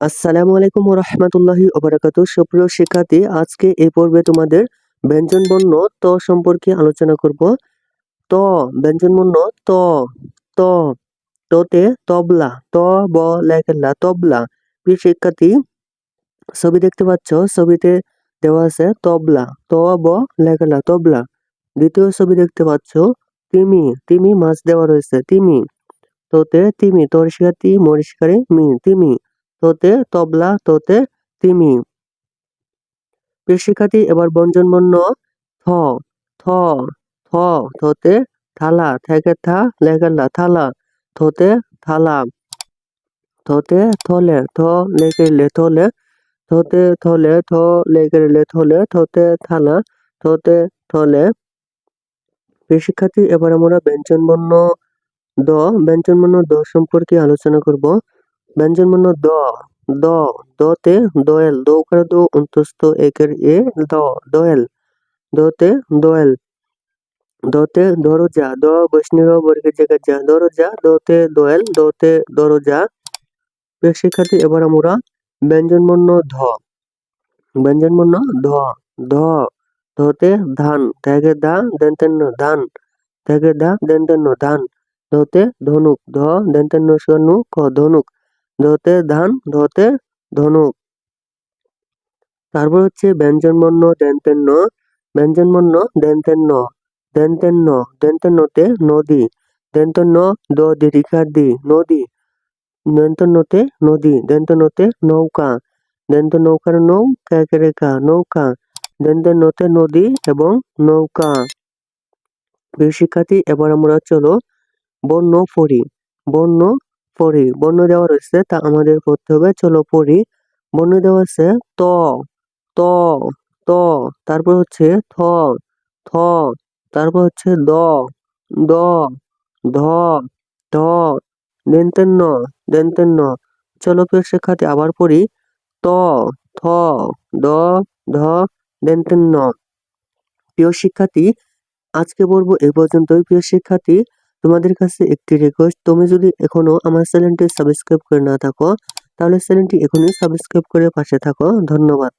আসসালামু আলাইকুম রহমতুল্লাহি ওবরাকাত সুপ্রিয় শিক্ষার্থী, আজকে এই পর্বে তোমাদের ব্যঞ্জন বর্ণ ত সম্পর্কে আলোচনা করব। ত, ব্যঞ্জন বর্ণ ত ত, ততে তবলা, ত, ব লেখেলা তবলা। প্রিয় শিক্ষার্থী, ছবি দেখতে পাচ্ছ? ছবিতে দেওয়া আছে তবলা, ত, ব লেখেলা তবলা। দ্বিতীয় ছবি দেখতে পাচ্ছ? তিমি তিমি মাছ দেওয়া রয়েছে, তিমি। তোতে তিমি, তোর শিকারি মোর শিকারে মি, তিমি। তোতে তবলা, তোতে তিমি। শিক্ষার্থী এবার ব্যঞ্জন বর্ণ থ থ থ থতে থালা থেকে থা লেগেলা থালা থতে থালা। থতে থলে, থ লেগেলে থলে থতে থলে, থ লেগেলে থলে থতে থালা থতে থলে। শিক্ষার্থী এবার আমরা ব্যঞ্জন বর্ণ দ ব্যঞ্জন বর্ণ দ সম্পর্কে আলোচনা করব। ব্যঞ্জন বর্ণ দ দ দতে দোয়েল দৌকার দো অন্তস্থ একের এ দ দোয়েল দতে দোয়েল দতে দরজা দ বৈষ্ণব বর্গের জায়গায় যা দরজা দতে দোয়েল দতে দরজা শিক্ষার্থী এবার আমরা ব্যঞ্জন বর্ণ ধ ব্যঞ্জন বর্ণ ধ ধ ধতে ধান ত্যাগে দা দেন্তেন্ন ধান ত্যাগে দা দেন্তেন্ন ধান ধতে ধনুক ধ দেন্তেন্ন ক ধনুক ধতে ধান ধতে ধনুক তারপর হচ্ছে ব্যঞ্জন বর্ণ দেন্তেন্ন। ব্যঞ্জন বর্ণ দেন্তেন্ন। দেন্তেন্ন, দেন্তেন্নতে নদী। দেন্তন্য দ দীর্ঘার দি নদী। দন্তন্যতে নদী দন্তন্যতে নৌকা। দন্ত নৌকার নৌ রেখা নৌকা। দন্তন্যতে নদী এবং নৌকা। প্রিয় এবার আমরা চলো বর্ণ পড়ি বর্ণ পড়ি। বর্ণ দেওয়া রয়েছে, তা আমাদের পড়তে হবে। চলো পড়ি। বর্ণ দেওয়া আছে, ত ত ত, তারপর হচ্ছে থ থ, তারপর হচ্ছে দ দ, ধ ধ, দেন্তেন্ন দেন্তেন্ন। চলো প্রিয় শিক্ষার্থী, আবার পড়ি। ত, থ, দ, ধ, দেন্তেন্ন। প্রিয় শিক্ষার্থী, আজকে বলব এ পর্যন্তই। প্রিয় শিক্ষার্থী তোমাদের কাছে একটি রিকোয়েস্ট তুমি যদি এখনও আমার চ্যানেলটি সাবস্ক্রাইব করে না থাকো, তাহলে চ্যানেলটি এখনই সাবস্ক্রাইব করে পাশে থাকো। ধন্যবাদ।